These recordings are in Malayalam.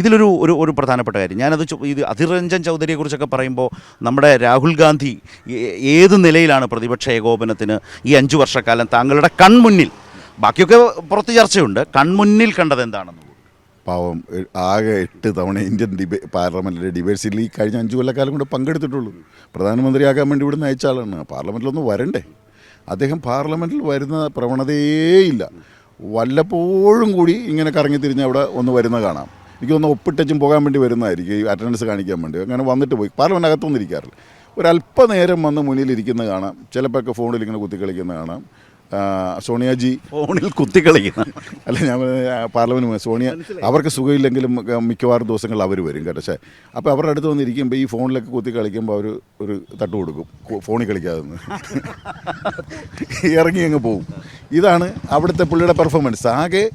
ഇതിലൊരു ഒരു ഒരു പ്രധാനപ്പെട്ട കാര്യം. ഞാനത് ഇത് അധിർ രഞ്ജൻ ചൗധരിയെക്കുറിച്ചൊക്കെ പറയുമ്പോൾ നമ്മുടെ രാഹുൽ ഗാന്ധി ഏത് നിലയിലാണ് പ്രതിപക്ഷ ഏകോപനത്തിന് ഈ അഞ്ചു വർഷക്കാലം താങ്കളുടെ കൺമുന്നിൽ? ബാക്കിയൊക്കെ പുറത്ത് ചർച്ചയുണ്ട്. കൺമുന്നിൽ കണ്ടത് എന്താണെന്ന് പാവം ആകെ എട്ട് തവണ ഇന്ത്യൻ ഡിബേ പാർലമെന്റിലെ ഡിബേറ്റ്സിൽ ഈ കഴിഞ്ഞ അഞ്ച് കൊല്ലക്കാലം കൊണ്ട് പങ്കെടുത്തിട്ടുള്ളൂ. പ്രധാനമന്ത്രിയാകാൻ വേണ്ടി ഇവിടുന്ന് അയച്ച ആളാണ് പാർലമെന്റിലൊന്നും വരണ്ടേ? അദ്ദേഹം പാർലമെന്റിൽ വരുന്ന പ്രവണതയേ ഇല്ല വല്ലപ്പോഴും കൂടി ഇങ്ങനെ കറങ്ങി തിരിഞ്ഞ് അവിടെ ഒന്ന് വരുന്ന കാണാം. എനിക്ക് ഒന്ന് ഒപ്പിട്ടച്ചും പോകാൻ വേണ്ടി വരുന്നതായിരിക്കും ഈ അറ്റൻഡൻസ് കാണിക്കാൻ വേണ്ടി. അങ്ങനെ വന്നിട്ട് പോയി. പാർലമെന്റ് അകത്തൊന്നും ഇരിക്കാറില്ല ഒരല്പനേരം വന്ന് മുന്നിലിരിക്കുന്ന കാണാം. ചിലപ്പോൾ ഒക്കെ ഫോണിൽ ഇങ്ങനെ കുത്തി കളിക്കുന്ന കാണാം. സോണിയാജി. ഫോണിൽ കുത്തിക്കളിക്കുന്ന അല്ല ഞാൻ പാർലമെന്റ് സോണിയ അവർക്ക് സുഖമില്ലെങ്കിലും മിക്കവാറും ദിവസങ്ങളിൽ അവർ വരും കേട്ടോ പക്ഷേ അപ്പോൾ അവരുടെ അടുത്ത് വന്നിരിക്കുമ്പോൾ ഈ ഫോണിലൊക്കെ കുത്തി കളിക്കുമ്പോൾ അവർ ഒരു തട്ട് കൊടുക്കും. ഫോണിൽ കളിക്കാതെ ഇറങ്ങി അങ്ങ് പോവും. ഇതാണ് അവിടുത്തെ പുള്ളിയുടെ പെർഫോമൻസ് ആകെ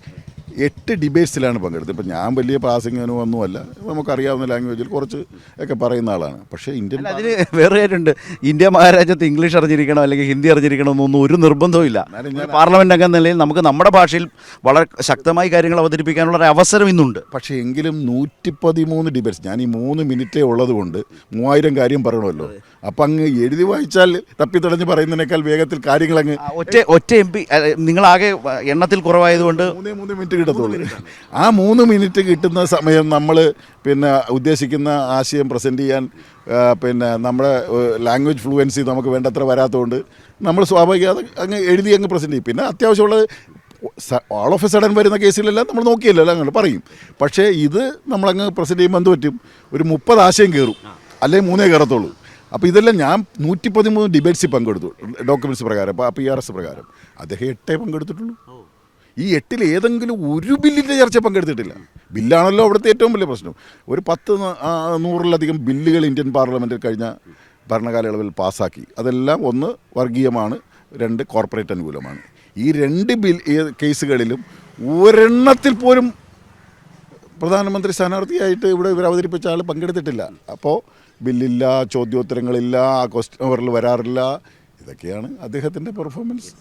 എട്ട് ഡിബേറ്റ്സിലാണ് പങ്കെടുത്തത്. ഇപ്പം ഞാൻ വലിയ പാസിംഗ് ഒന്നുമല്ല. നമുക്കറിയാവുന്ന ലാംഗ്വേജിൽ കുറച്ച് ഒക്കെ പറയുന്ന ആളാണ്. പക്ഷേ ഇന്ത്യൻ അതിന് വേറെ ഉണ്ട് ഇന്ത്യ മഹാരാജ്യത്ത് ഇംഗ്ലീഷ് അറിഞ്ഞിരിക്കണം അല്ലെങ്കിൽ ഹിന്ദി അറിഞ്ഞിരിക്കണം എന്നൊന്നും ഒരു നിർബന്ധവുമില്ല. പാർലമെന്റ് അംഗം നിലയിൽ നമുക്ക് നമ്മുടെ ഭാഷയിൽ വളരെ ശക്തമായി കാര്യങ്ങൾ അവതരിപ്പിക്കാനുള്ള ഒരു അവസരം ഇന്നുണ്ട്. പക്ഷേ എങ്കിലും നൂറ്റി പതിമൂന്ന് ഡിബേറ്റ്സ് ഞാൻ ഈ മൂന്ന് മിനിറ്റേ ഉള്ളത് കൊണ്ട് മൂവായിരം കാര്യം പറയണമല്ലോ. അപ്പം അങ്ങ് എഴുതി വായിച്ചാൽ തപ്പിത്തടഞ്ഞ് പറയുന്നതിനേക്കാൾ വേഗത്തിൽ കാര്യങ്ങൾ അങ്ങ് ഒറ്റ ഒറ്റ എം പി നിങ്ങളാകെ എണ്ണത്തിൽ കുറവായതുകൊണ്ട് മൂന്നേ മൂന്ന് മിനിറ്റ് കിട്ടത്തുള്ളൂ. ആ മൂന്ന് മിനിറ്റ് കിട്ടുന്ന സമയം നമ്മൾ പിന്നെ ഉദ്ദേശിക്കുന്ന ആശയം പ്രസന്റ് ചെയ്യാൻ പിന്നെ നമ്മുടെ ലാംഗ്വേജ് ഫ്ലുവൻസി നമുക്ക് വേണ്ടത്ര വരാത്തതുകൊണ്ട് നമ്മൾ സ്വാഭാവികത അങ്ങ് എഴുതി അങ്ങ് പ്രസന്റ് ചെയ്യും. പിന്നെ അത്യാവശ്യമുള്ളത് ഓൾ ഓഫ് എ സഡൻ വരുന്ന കേസിലെല്ലാം നമ്മൾ നോക്കിയല്ലോ അങ്ങനെ പറയും. പക്ഷേ ഇത് നമ്മളങ്ങ് പ്രസന്റ് ചെയ്യുമ്പോൾ എന്ത് പറ്റും? ഒരു മുപ്പത് ആശയം കയറും അല്ലെങ്കിൽ മൂന്നേ കയറത്തുള്ളൂ അപ്പോൾ ഇതെല്ലാം ഞാൻ നൂറ്റി പതിമൂന്ന് ഡിബേറ്റ്സിൽ പങ്കെടുത്തു ഡോക്യുമെന്റ്സ് പ്രകാരം അപ്പോൾ പി ആർ എസ് പ്രകാരം. അദ്ദേഹം എട്ടേ പങ്കെടുത്തിട്ടുള്ളൂ. ഈ എട്ടിൽ ഏതെങ്കിലും ഒരു ബില്ലിന്റെ ചർച്ച പങ്കെടുത്തിട്ടില്ല. ബില്ലാണല്ലോ അവിടുത്തെ ഏറ്റവും വലിയ പ്രശ്നം. ഒരു പത്ത് നൂറിലധികം ബില്ലുകൾ ഇന്ത്യൻ പാർലമെന്റിൽ കഴിഞ്ഞ ഭരണകാലയളവിൽ പാസ്സാക്കി. അതെല്ലാം ഒന്ന് വർഗീയമാണ് രണ്ട് കോർപ്പറേറ്റ് അനുകൂലമാണ്. ഈ രണ്ട് ബിൽ കേസുകളിലും ഒരെണ്ണത്തിൽ പോലും പ്രധാനമന്ത്രി സ്ഥാനാർത്ഥിയായിട്ട് ഇവിടെ ഇവർ അവതരിപ്പിച്ച ആൾ പങ്കെടുത്തിട്ടില്ല. അപ്പോൾ ബില്ലില്ല ചോദ്യോത്തരങ്ങളില്ല ക്വസ്റ്റ്യൻ അവറിൽ വരാറില്ല. ഇതൊക്കെയാണ് അദ്ദേഹത്തിന്റെ പെർഫോമൻസ്.